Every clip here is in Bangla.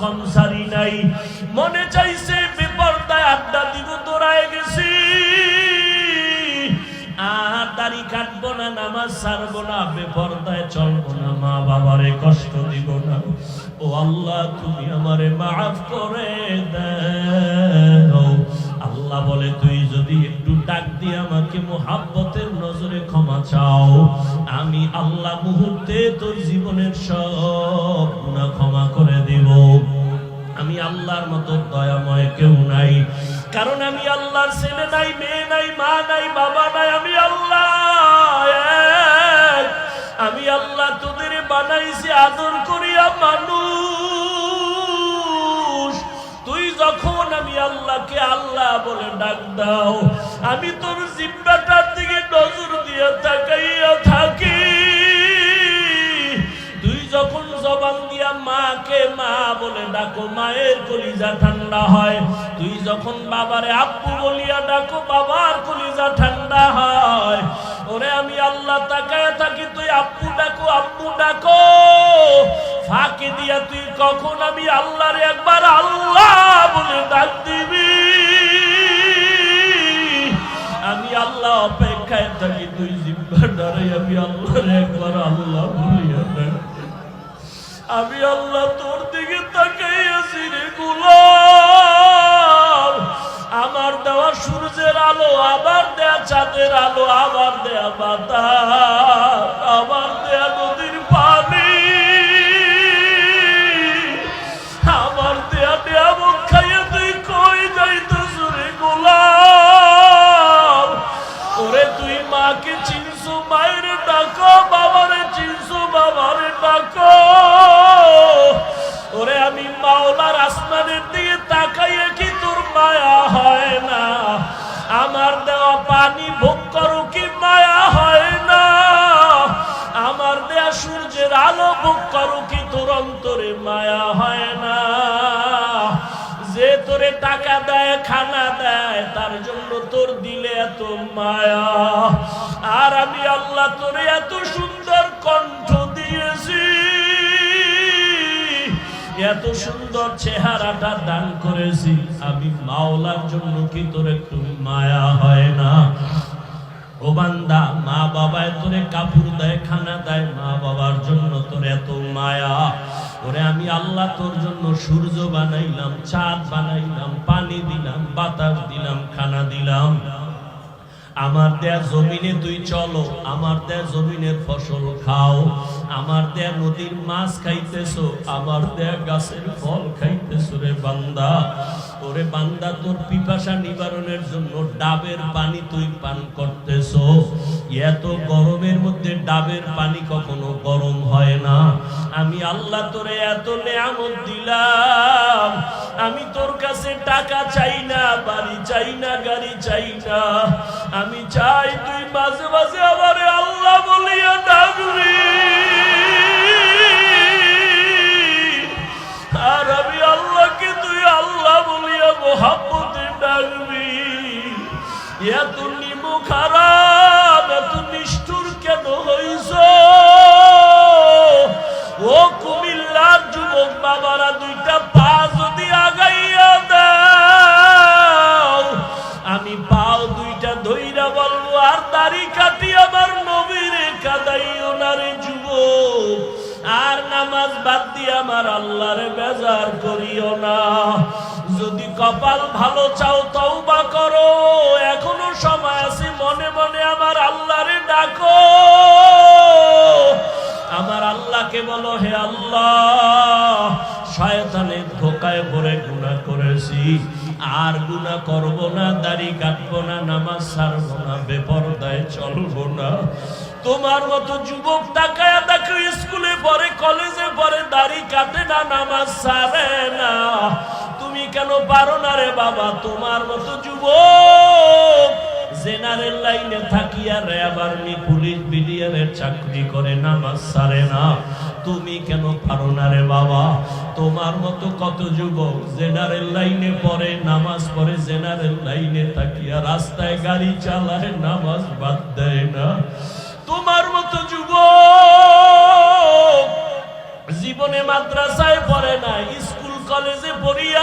কম সারি নাই। মনে চাইছে, বেপরদায় আড্ডা দিব, দৌড়ায় গেছি। আল্লাহ, তুমি আমারে মাফ করে আল্লাহ বলে, তুই যদি একটু ডাক দিয়ে আমাকে মোহাব্বতের নজরে ক্ষমা চাও, আমি আল্লাহ মুহূর্তে তোর জীবনের সব গুনাহ ক্ষমা করে আমি আল্লাহর মতো দয়াময় কেউ নাই। কারণ আমি আল্লাহর ছেলে নাই, মেয়ে নাই, মা নাই, বাবা নাই, আমি আল্লাহ আমি আল্লাহ তোদের বানাইছি, আদর করিয়া মানুষ। তুই যখন আমি আল্লাহকে আল্লাহ বলে ডাক দাও, আমি তোর জিব্বাটার দিকে নজর দিয়ে তাকাইয়া মা বলে ডাকো, মায়ের কলিজা ঠান্ডা হয়। তুই যখন বাবারে আব্বু বলিয়া ডাকো, বাবার কলিজা ঠান্ডা হয়। ওরে আমি আল্লাহ তাকায় থাকি, তুই আব্বু ডাকো আব্বু ডাকো। ফাঁকে দিয়া তুই কখন আমি আল্লাহরে একবার আল্লাহ বলে ডাক দিবি? আমি আল্লাহ অপেক্ষায় থাকি, তুই জিব্বা ডরে আমি আল্লাহরে একবার আল্লাহ বলিয়া আমি আল্লাহ তোর সূর্যের আলো আবার দেয়া চাঁদের আলো আবার দেয়া বাতাস আবার দেয়া অন্তরে মায়া হয় না। যে তোরে টাকা দেয়, খানা দেয়, তার জন্য তোর দিলে এত মায়া। আর আমি আল্লাহ তোরে এত সুন্দর কণ্ঠ দিয়েছি। এত সুন্দর চেহারাটা দান করেছি। আমি মাওলার জন্য কি তোর একটু মায়া হয় না? ও বান্দা, মা বাবায় তোরে কাপড় দেয়, খানা দেয়, মা বাবার জন্য তোর এত মায়া। ওরে আমি আল্লাহ তোর জন্য সূর্য বানাইলাম, চাঁদ বানাইলাম, পানি দিলাম, বাতাস দিলাম, খানা দিলাম। আমার দেয়া জমিনে তুই চলো, আমার দেয়া জমিনের ফসল খাও। আমার দেয়া নদীর মাছ খাইতেছো, আমার দেয়া গাছের ফল খাইতেছো রে বান্দা। ওরে বান্দা, তোর পিপাসা নিবারণের জন্য ডাবের পানি তুই পান করতেছো। এত গরমের মধ্যে ডাবের পানি কখনো গরম হয় না। আমি আল্লাহ তোরে এত নেয়ামত দিলাম। আমি তোর কাছে টাকা চাই না, বাড়ি চাই না, গাড়ি চাই না। আমি চাই তুই মাঝে মাঝে আমারে আল্লাহ বলিয়া ডাকবি। মোহাম্মতে ডাকবি এত নিমু খারাপ এত নিষ্ঠুর কেন হইছ? ও কুমিল্লার যুবক বাবারা, দুইটা পা যদি আগাইয়া দাও, আমি পাও দুইটা ধইরা বলব, আর দাড়ি কাটি আমার নবীরে কাদাইও না রে যুবক। আর নামাজ বাদ দিয়ে আমার আল্লাহরে বেজার করিও না। যদি কপাল ভালো চাও তওবা করো। এখনও সময় আছে, মনে মনে আমার আল্লাহরে ডাকো। আমার আল্লাহকে বলো, হে আল্লাহ শয়তানের ধোকায় পড়ে গুনাহ করেছি। আর গুনাহ করব না, দাড়ি কাটবো না, নামাজ ছাড়বো না, বেপরদায় চলবো না। তোমার মতো যুবক তাকায়া দেখো, স্কুলে পড়ে, কলেজে পড়ে, দাড়ি কাটে না, নামাজ ছাড়ে না। কেন পারো না রে বাবা? তোমার মতো যুবক জেনারেল লাইনে থাকিয়া আবার নি পুলিশ বিলিয়ারের চাকরি করে, নামাজ সারে না। তুমি কেন পারো না রে বাবা? তোমার মতো কত যুবক জেনারেল লাইনে পড়ে, নামাজ পড়ে, জেনারেল লাইনে থাকিয়া রাস্তায় গাড়ি চালায়, নামাজ বাদ দেয় না। তোমার মতো যুবক জীবনে মাদ্রাসায় পড়ে না, স্কুল কলেজে পড়িয়া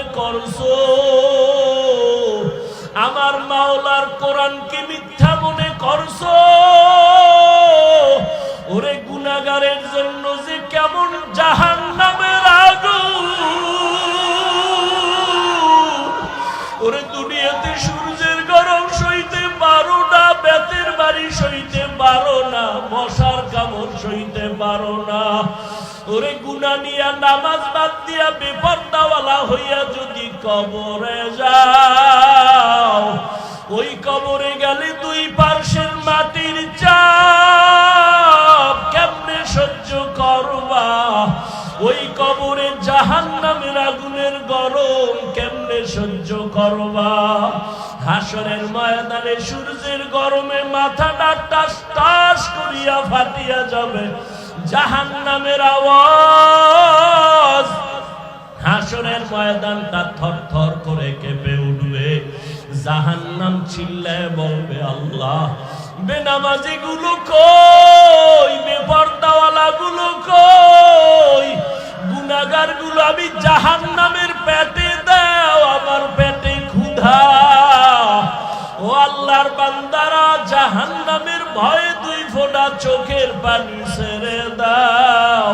আমার মাওলার কোরআন কি মিথ্যা মনে করছ? ওরে গুনাগারের জন্য যে কেমন জাহান ওরে গুনা নিয়া নামাজ বাদ দিয়া বেপর্দাওয়ালা হইয়া যদি কবরে যাও, ওই কবরে গেলে দুই পার্শ্বের মাটির চাপ কেমনে সহ্য করবা? ওই কবরে জাহান নামের আগুনের গরম কেমনে সহ্য করবা? হাসরের ময়দানে সূর্যের গরমে মাথাটা টাস টাস করিয়া ফাটিয়া যাবে। জাহান নামের আওয়াজ ময়দানটা থর থর করে কেঁপে উঠবে। জাহান্নাম চিল্লায় বলবে আল্লাহ বেনামাজি গুলো কই? বেপর্দাওয়ালা গুলো কই? গুনাগারগুলো আমি জাহান্নামের পেটে দাও, আমার পেটে ক্ষুধা। ও আল্লাহর বান্দারা, জাহান্নামের ভয়ে দুই ফোঁটা চোখের পানি ছেড়ে দাও।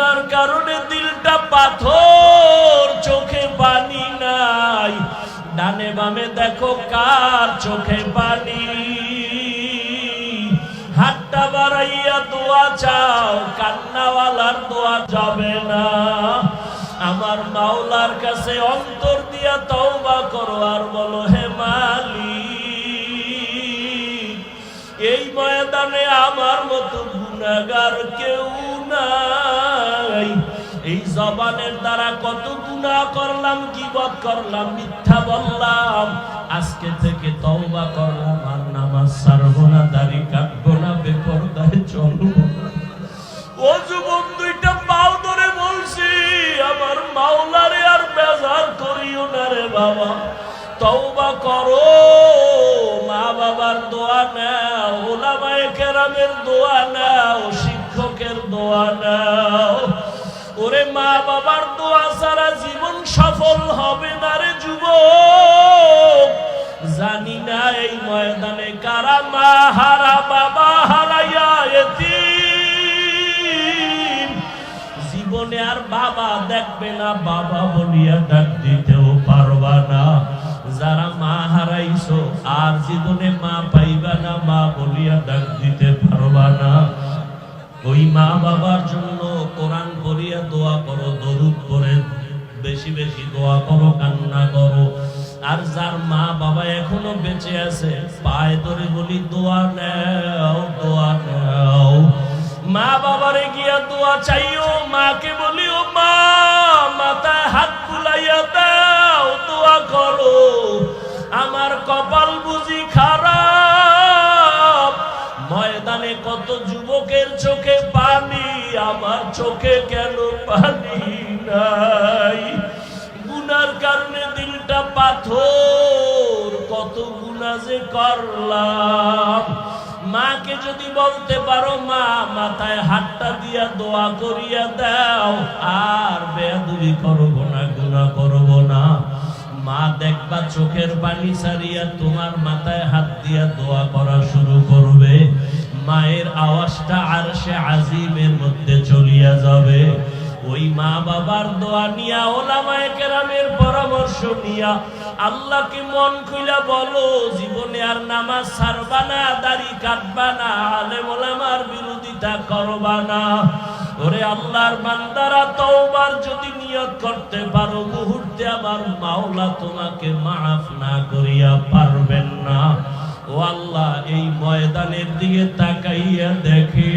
গুনার কারণে দিলটা পাথর, চোখে পানি নাই। ডানে বামে দেখো কার চোখে পানি। হাতটা বাড়াইয়া দোয়া চাও, কান্নাওয়ালার দোয়া যাবে না। আমার মাওলার কাছে অন্তর দিয়া তওবা করো আর বলো, হে মালিক, এই ময়দানে আমার মতো গুনাগার কেউ নাই। এই জবানের দ্বারা কত গুণা করলাম কিবত করলাম, মিথ্যা বললাম। আজকে থেকে তওবা করলাম, আর নামাজ ছাড়বো না, দাড়ি কাটবো না, বেপরদায় চলবো ও যুবক, দুইটা পাও ধরে বলছি, আমার মাওলারে আর বেজার করিও না রে বাবা। তওবা করো মা বাবার দোয়া নাও, ওলামায়ে কেরামের দোয়া নাও শিক্ষকের দোয়া নাও। ওরে মা বাবার দোয়া ছাড়া জীবন সফল হবে না রে যুবক। জানি না এই ময়দানে কারা মা হারা, বাবা হারাইয়া এতিম। জীবনে আর বাবা দেখবে না, বাবা বলিয়া ডাক দিতেও পারবা না। যারা মা হারাইছো, আর জীবনে মা পাইবা না, মা বলিয়া ডাক ওই মা বাবার জন্য কোরআন পড়িয়া দোয়া করো, দরুদ পড়ে, বেশি বেশি দোয়া করো, কান্না করো। আর যার মা বাবা এখনও বেঁচে আছে, পায়ে ধরে বলি, দোয়া নেও দোয়া নেও। মা বাবারে গিয়া দোয়া চাইও, মাকে বলিও, মা, মাথায় হাত বুলাইয়া দাও, দোয়া করো। আমার কপাল বুঝি খারাপ। আমার চোখে কেন পানি নাই? গুনার কারণে দিলটা পাথর, কত গুণা যে করলাম। মাকে যদি বলতে পারো, মা, মাথায় হাতটা দিয়া দোয়া করিয়া দাও। আর বেয়াদুরি করব না গুণা করব না। মা, দেখবা চোখের পানি সারিয়া তোমার মাথায় হাত দিয়া দোয়া করা শুরু করবে। মায়ের আওয়াজটা আর সে আজিমের মধ্যে চলিয়া যাবে। ওই মা বাবার দোয়া নিয়া ওলামায়ে কেরামের পরামর্শ নিয়া আল্লাহকে মন খুইলা বলো, জীবনে আর নামাজ ছাড়বা না, দাড়ি কাটবা না, আলেম ওলামার বিরোধিতা করবা না। ওরে আল্লাহর বান্দারা তওবার যদি নিয়ত করতে পারো, মুহূর্তে আমার মাওলা তোমাকে মাফ না করিয়া পারবেন না। ও আল্লাহ, এই ময়দানের দিকে তাকাইয়া দেখে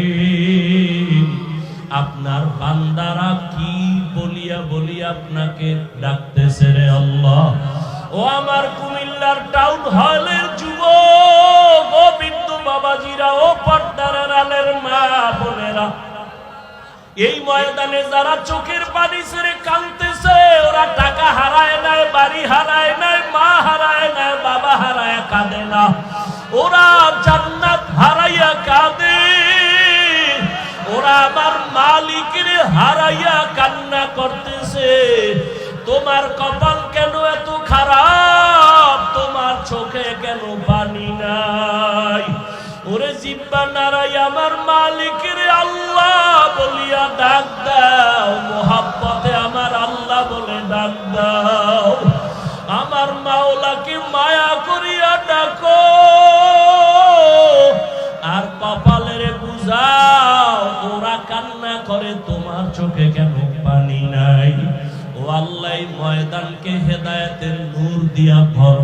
আপনার বান্দারা কি বলিয়া দিয়া বলি আপনাকে ডাকতেছে রে আল্লাহ? ও আমার কুমিল্লার টাউন হলের যুবক, ও বিন্দু বাবাজিরা, ও পর্দার আলের মা বোনেরা, এই ময়দানে যারা চোখের পানি ছেড়ে কাঁদতেছে, ওরা টাকা হারায় নাই বাড়ি হারায় নাই মা হারায় নাই বাবা হারায়, কাঁদে না। ওরা জান্নাত হারাইয়া কাঁদে। ওরা আমার মালিকের হারাইয়া কান্না করতেছে। তোমার কপাল কেন এত খারাপ? তোমার চোখে কেন পানি নাই? ওরে জিব্বা নারাই আমার মালিকের আল্লাহ বলিয়া ডাক দাও। মোহাব্বতে আমার আল্লাহ বলে ডাক দাও। আমার মাওলাকে মায়া করিয়া দিয়া দেন